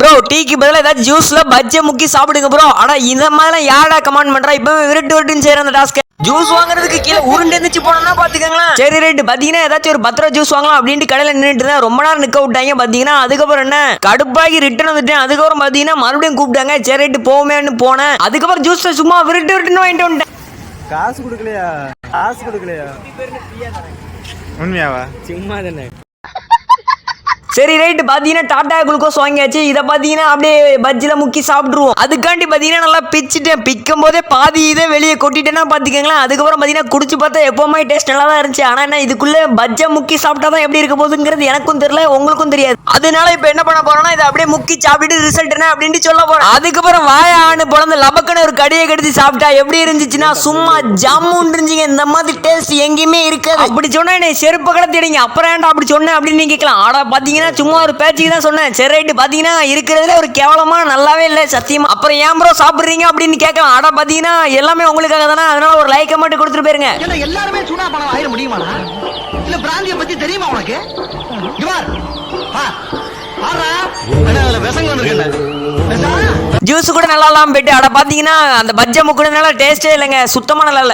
Bro டீக்கு பதிலா ஏதாவது ஜூஸ்ல பஜ்ஜை முக்கி சாப்பிடுங்க ப்ரோ ஆனா இந்த மாதிரிலாம் யாரா கமெண்ட் பண்றா? இப்போ விருட்டு விருட்டுன்னு செய்யற அந்த டாஸ்க் ஜூஸ் வாங்குறதுக்கு கீழே உருண்டு எந்திரிச்சு போனோம்னா பாத்துக்கங்களேன். சரி ரைட்டு பாத்தீங்கன்னா ஏதாச்சும் ஒரு பத்து ரூபா ஜூஸ் வாங்கலாம் அப்படின்ட்டு கடையில நின்றுட்டு தான் ரொம்ப நேரம் நிக்க விட்டாங்க பாத்தீங்கன்னா. அதுக்கப்புறம் என்ன? கடுப்பாகி ரிட்டர்ன் வந்துட்டேன். அதுக்கப்புறம் பாத்தீங்கன்னா மறுபடியும் கூப்பிட்டாங்க. சரி ரைட்டு போவேன்னு போனேன். அதுக்கப்புறம் ஜூஸ் சும்மா விருட்டு விருட்டுன்னு வாங்கிட்டு வந்துட்டேன். காசு கொடுக்கலையா? காசு கொடுக்கலையா? உண்மையாவா? சும்மா தானே சரி ரைட்டு பார்த்தீங்கன்னா டாடா குளுக்கோஸ் வாங்கியாச்சு. இதை பார்த்தீங்கன்னா அப்படியே பஜ்ஜியில் முக்கி சாப்பிட்ருவோம் அதுக்காண்டி பார்த்தீங்கன்னா நல்லா பிச்சுட்டேன். பிக்கும் போதே பாதி இதை வெளியே கொட்டிட்டேன்னா பார்த்துக்கங்களேன் அதுக்கப்புறம் பார்த்தீங்கன்னா குடிச்சு பார்த்தா எப்போவுமே டேஸ்ட் நல்லா தான் இருந்துச்சு. ஆனால் என்ன இதுக்குள்ளே பஜ்ஜை முக்கி சாப்பிட்டா தான் எப்படி இருக்க போகுதுங்கிறது எனக்கும் தெரியல உங்களுக்கும் தெரியாது. அதனால இப்போ என்ன பண்ண போறோம்னா இதை அப்படியே முக்கி சாப்பிட்டு ரிசல்ட் என்ன அப்படின்ட்டு சொல்ல போறோம். அதுக்கப்புறம் வாயான்னு பிறந்து லபக்குன்னு ஒரு கடியை கடிச்சு சாப்பிட்டா எப்படி இருந்துச்சுன்னா சும்மா ஜம்முன்னு இருந்துச்சுங்க இந்த மாதிரி டேஸ்ட் எங்கேயுமே இருக்காது. அப்படி சொன்னா என்னை செருப்பு கடை தேடிங்க அப்புறம் ஏன்டா அப்படி சொன்னேன் அப்படின்னு நீங்க கேட்கலாம். ஆடா பாத்தீங்கன்னா சும்மா ஒரு பேச்சுக்கு தான் சொன்னேன். சரி ரைட்டு பாத்தீங்கன்னா இருக்கிறதுல ஒரு கேவலமா நல்லாவே இல்லை சத்தியமா. அப்புறம் ஏன் ப்ரோ சாப்பிடுறீங்க அப்படின்னு கேட்கலாம். ஆடா பாத்தீங்கன்னா எல்லாமே உங்களுக்காக தானே. அதனால ஒரு லைக்கை மட்டும் கொடுத்துட்டு போயிருங்க. என்ன எல்லாருமே சூனா பணம் ஆயிட முடியுமாடா இல்ல பிராந்திய பத்தி தெரியுமா உனக்கு? ஜூஸ் கூட நல்லா இல்லாமல் போயிட்டு அட பார்த்தீங்கன்னா அந்த பஜ்ஜை முக்குனதுனால டேஸ்டே இல்லைங்க. சுத்தமாக நல்லா இல்லை.